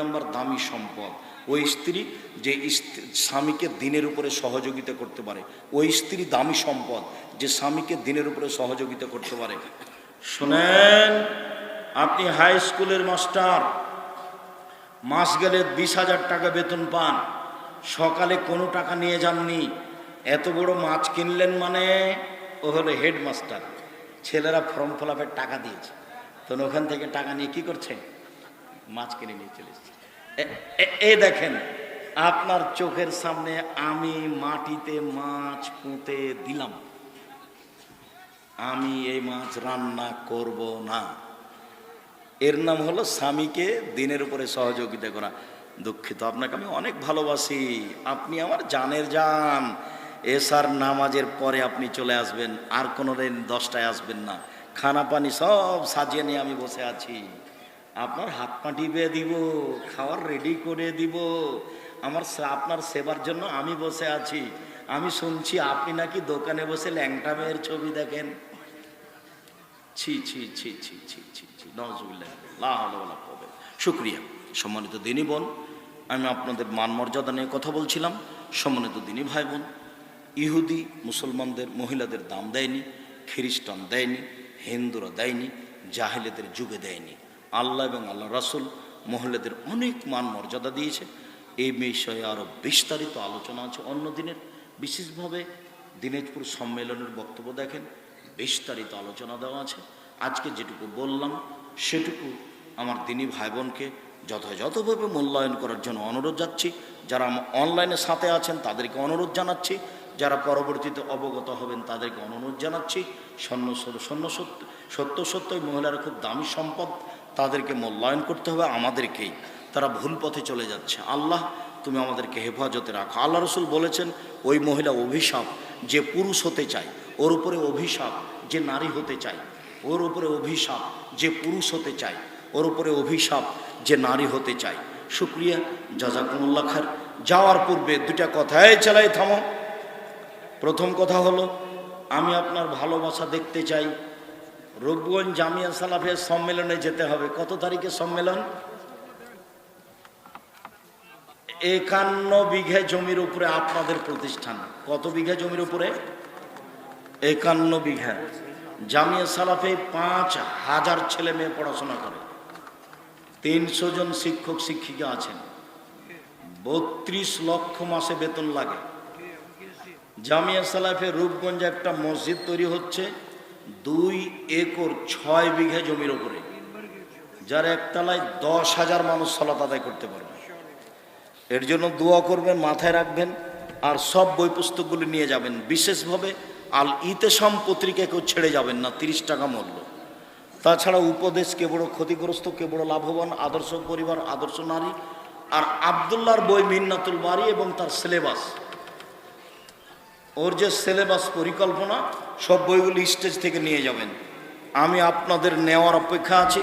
নম্বর দামি সম্পদ। ওই স্ত্রী যে স্বামীকে দিনের উপরে সহযোগিতা করতে পারে, ওই স্ত্রী দামি সম্পদ যে স্বামীকে দিনের উপরে সহযোগিতা করতে পারে। শোনেন, আপনি হাই স্কুলের মাস্টার, মাস গেলে বিশ হাজার টাকা বেতন পান, সকালে কোনো টাকা নিয়ে যাননি, এত বড় মাছ কিনলেন মানে ও হলো হেডমাস্টার, ছেলেরা ফর্ম ফিলাপের টাকা দিয়েছে। তো ওখান থেকে টাকা নিয়ে কি করছে? মাছ কিনে নিয়ে চলে এসেছে। এ- দেখেন, আপনার চোখের সামনে আমি মাটিতে মাছ পুঁতে দিলাম। আমি এই মাছ রান্না করব না। এর নাম হলো স্বামীকে দিনের উপরে সহযোগিতা করা। দুঃখিত, আপনাকে আমি অনেক ভালোবাসি। আপনি আমার জানের জান। এসার নামাজের পরে আপনি চলে আসবেন, আর কোনো দিন দশটায় আসবেন না। খানা পানি সব সাজিয়ে নিয়ে আমি বসে আছি। আপনার হাত পা টিপে দিব, খাওয়ার রেডি করে দিব। আমার আপনার সেবার জন্য আমি বসে আছি। আমি শুনছি আপনি নাকি দোকানে বসে ল্যাংটা মেয়ের ছবি দেখেন। ছি ছি ছি ছি ছি ছি ছি নজরুল্লাহ শুক্রিয়া। সম্মানিত দিনী বোন, আমি আপনাদের মান মর্যাদা নিয়ে কথা বলছিলাম। সম্মানিত দিনী ভাই বোন, ইহুদি, মুসলমানদের, মহিলাদের দাম দেয়নি, খ্রিস্টান দেয়নি, হিন্দুরা দেয়নি, জাহেলেদের যুগে দেয়নি। আল্লাহ এবং আল্লাহ রাসুল মহিলাদের অনেক মান মর্যাদা দিয়েছে। এই বিষয়ে আরও বিস্তারিত আলোচনা আছে। অন্য দিনের বিশেষভাবে দিনাজপুর সম্মেলনের বক্তব্য দেখেন, বিস্তারিত আলোচনা দেওয়া আছে। আজকে যেটুকু বললাম, সেটুকু আমার দিনী ভাই বোনকে যথাযথভাবে মূল্যায়ন করার জন্য অনুরোধ যাচ্ছি। যারা অনলাইনে সাথে আছেন, তাদেরকে অনুরোধ জানাচ্ছি। যারা পরবর্তীতে অবগত হবেন, তাদেরকে অনুরোধ জানাচ্ছি সৈন্য সৈন্য সত্য সত্য সত্যই মহিলারা খুব দামি সম্পদ, তাদেরকে মূল্যায়ন করতে হবে আমাদেরকেই। তারা ভুল পথে চলে যাচ্ছে। আল্লাহ, তুমি আমাদেরকে হেফাজতে রাখো। আল্লাহ রসুল বলেছেন, ওই মহিলা অভিশাপ যে পুরুষ হতে চায়, ওর উপরে অভিশাপ যে নারী হতে চায়, ওর উপরে অভিশাপ যে পুরুষ হতে চায়, ওর উপরে অভিশাপ যে নারী হতে চায়। শুক্রিয়া। জাজাকুমুল্লা খার যাওয়ার পূর্বে দুটা কথাই চালাই থামো। প্রথম কথা হলো, আমি আপনার ভালোবাসা দেখতে চাই। রূপগঞ্জ জামিয়া সালাফের সম্মেলনে যেতে হবে। কত তারিখে সম্মেলন? একান্ন বিঘে জমির উপরে আপনাদের প্রতিষ্ঠান। কত বিঘা জমির উপরে? একান্ন বিঘা। জামিয়া সালাফে পাঁচ হাজার ছেলে মেয়ে পড়াশোনা করে। তিনশো জন শিক্ষক, শিক্ষিকা আছেন। বত্রিশ লক্ষ মাসে বেতন লাগে। জামিয়া সালাফে রূপগঞ্জে একটা মসজিদ তৈরি হচ্ছে দুই একর ছয় বিঘা জমির ওপরে যার একতলায় দশ হাজার মানুষ সলাত আদায় করতে পারবে। এর জন্য দোয়া করবেন, মাথায় রাখবেন আর সব বই পুস্তকগুলি নিয়ে যাবেন। বিশেষভাবে আল ইতেসাম পত্রিকা কেউ ছেড়ে যাবেন না, তিরিশ টাকা মূল্য। তাছাড়া উপদেশ, কে বড় ক্ষতিগ্রস্ত, কে বড় লাভবান, আদর্শ পরিবার, আদর্শ নারী, আর আবদুল্লাহর বই মিন্নাতুল বাড়ি এবং তার সিলেবাস। ওর যে সিলেবাস পরিকল্পনা, সব বইগুলি স্টেজ থেকে নিয়ে যাবেন। আমি আপনাদের নেওয়ার অপেক্ষা আছি।